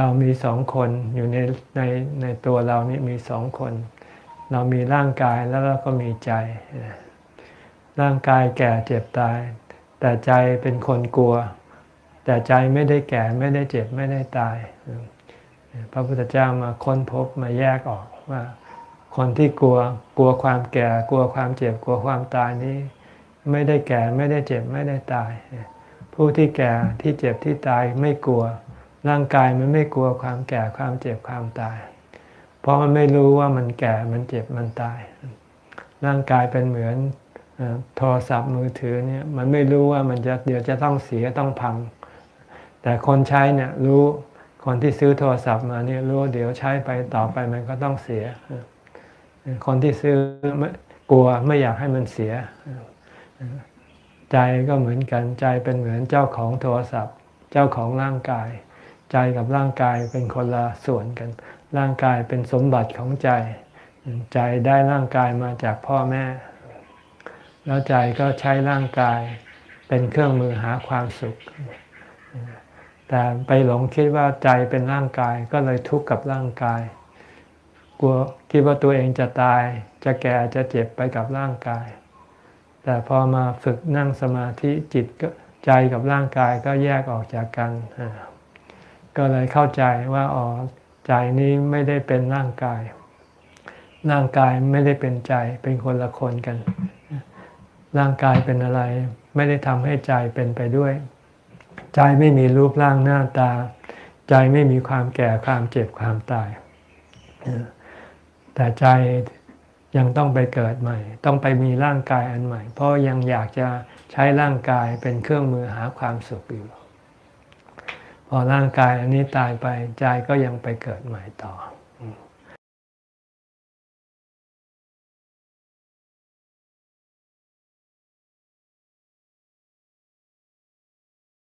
เรามีสองคนอยู่ในในในตัวเรานี่มีสองคน เรามีร่างกายแล้วเราก็มีใจ ร่างกายแก่เจ็บตาย แต่ใจเป็นคนกลัว แต่ใจไม่ได้แก่ไม่ได้เจ็บไม่ได้ตาย พระพุทธเจ้ามาค้นพบมาแยกออกว่าคนที่กลัวกลัวความแก่กลัวความเจ็บกลัวความตายนี้ ไม่ได้แก่ไม่ได้เจ็บไม่ได้ตาย ผู้ที่แก่ที่เจ็บที่ตายไม่กลัว ร่างกายมันไม่กลัวความแก่ความเจ็บความตาย เพราะมันไม่รู้ว่ามันแก่มันเจ็บมันตาย ร่างกายเป็นเหมือนโทรศัพท์มือถือเนี่ยมันไม่รู้ว่ามันจะเดี๋ยวจะต้องเสียต้องพัง แต่คนใช้เนี่ยรู้คนที่ซื้อโทรศัพท์มาเนี่ยรู้เดี๋ยวใช้ไปต่อไปมันก็ต้องเสีย คนที่ซื้อไม่กลัวไม่อยากให้มันเสีย ใจก็เหมือนกันใจเป็นเหมือนเจ้าของโทรศัพท์ เจ้าของร่างกาย ใจกับร่างกายเป็นคนละส่วนกัน ร่างกายเป็นสมบัติของใจ ใจได้ร่างกายมาจากพ่อแม่ แล้วใจก็ใช้ร่างกายเป็นเครื่องมือหาความสุข แต่ไปหลงคิดว่าใจเป็นร่างกายก็เลยทุกข์กับร่างกาย กลัวคิดว่าตัวเองจะตาย จะแก่จะเจ็บไปกับร่างกาย แต่พอมาฝึกนั่งสมาธิจิตก็ใจกับร่างกายก็แยกออกจากกันอ่า ก็เลยเข้าใจว่าอ๋อใจนี้ไม่ได้เป็นร่างกาย ร่างกายไม่ได้เป็นใจเป็นคนละคนกัน ร่างกายเป็นอะไร ไม่ได้ทำให้ใจเป็นไปด้วย ใจไม่มีรูปร่างหน้าตา ใจไม่มีความแก่ความเจ็บความตาย แต่ใจยังต้องไปเกิดใหม่ ต้องไปมีร่างกายอันใหม่ เพราะยังอยากจะใช้ร่างกายเป็นเครื่องมือหาความสุขอยู่ พอร่างกายอันนี้ตายไปใจก็ยังไปเกิดใหม่ต่อ